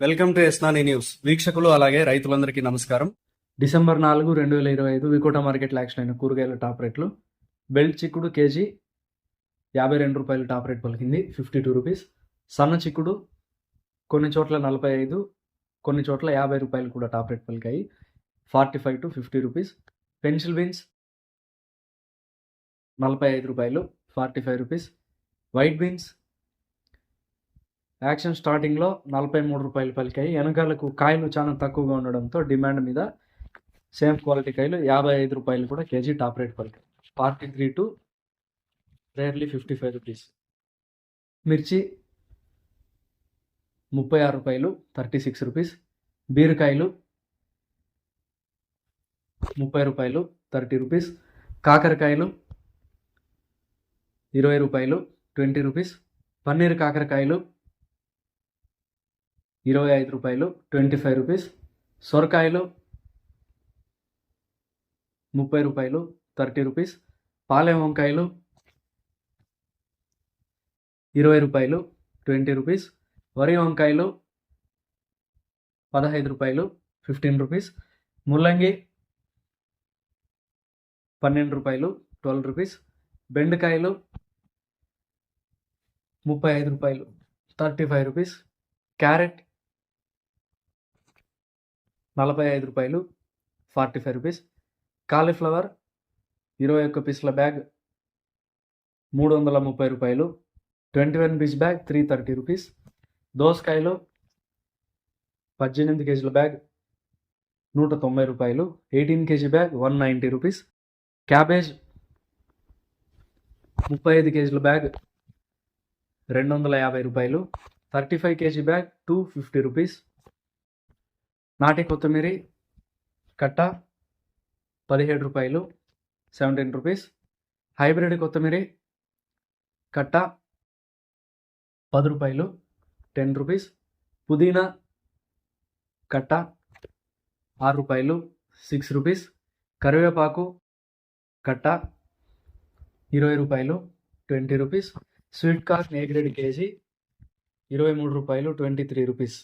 Welcome to ఎస్నాని news. వీక్షకులు అలాగే రైతులందరికీ నమస్కారం. డిసెంబర్ నాలుగు రెండు వేల ఇరవై ఐదు వికోట మార్కెట్లో యాక్షన్ అయిన కూరగాయల టాప్ రేట్లు. బెల్ట్ చిక్కుడు కేజీ యాభై రెండు రూపాయలు టాప్ రేట్ పలికింది ఫిఫ్టీ టూ రూపీస్. సన్న చిక్కుడు కొన్ని చోట్ల నలభై ఐదు కొన్ని చోట్ల యాభై రూపాయలు కూడా top rate పలికాయి forty five to fifty rupees. Pencil beans నలభై ఐదు రూపాయలు forty five rupees. White beans auction స్టార్టింగ్లో నలభై మూడు రూపాయలు పలికాయి. వెనకాలకు కాయలు చాలా తక్కువగా ఉండడంతో డిమాండ్ మీద సేమ్ క్వాలిటీ కాయలు యాభై ఐదు రూపాయలు కూడా KG top rate పలికాయి. Forty three to rarely fifty five rupees. మిర్చి ముప్పై ఆరు రూపాయలు థర్టీ సిక్స్ రూపీస్. బీరకాయలు ముప్పై రూపాయలు థర్టీ రూపీస్. కాకరకాయలు ఇరవై రూపాయలు ట్వంటీ రూపీస్. పన్నీర్ కాకరకాయలు ఇరవై ఐదు రూపాయలు ట్వంటీ ఫైవ్ రూపీస్. సొరకాయలు ముప్పై రూపాయలు థర్టీ రూపీస్. పాలెం వంకాయలు ఇరవై రూపాయలు ట్వంటీ రూపీస్. వరి వంకాయలు పదహైదు రూపాయలు ఫిఫ్టీన్ రూపీస్. ముల్లంగి పన్నెండు రూపాయలు ట్వెల్వ్ రూపీస్. బెండకాయలు ముప్పై ఐదు రూపాయలు థర్టీ ఫైవ్ రూపీస్. క్యారెట్ నలభై ఐదు రూపాయలు ఫార్టీ ఫైవ్ రూపీస్. కాలీఫ్లవర్ ఇరవై ఒక్క పీసుల బ్యాగ్ మూడు వందల ముప్పై రూపాయలు. Twenty one piece bag three thirty rupees. దోసకాయలు పద్దెనిమిది కేజీల బ్యాగ్ నూట తొంభై రూపాయలు. Eighteen kg bag one ninety rupees. Cabbage ముప్పై ఐదు కేజీల బ్యాగ్ రెండు వందల యాభై రూపాయలు. Thirty five kg bag two fifty rupees. నాటి కొత్తిమీర కట్ట పదిహేడు రూపాయలు సెవెంటీన్ రూపీస్. హైబ్రిడ్ కొత్తిమీర కట్ట పది రూపాయలు టెన్ రూపీస్. పుదీనా కట్ట ఆరు రూపాయలు సిక్స్ రూపీస్. కరివేపాకు కట్ట ఇరవై రూపాయలు twenty rupees. Sweet corn A grade kg? ఇరవై మూడు రూపాయలు ట్వంటీ త్రీ రూపీస్.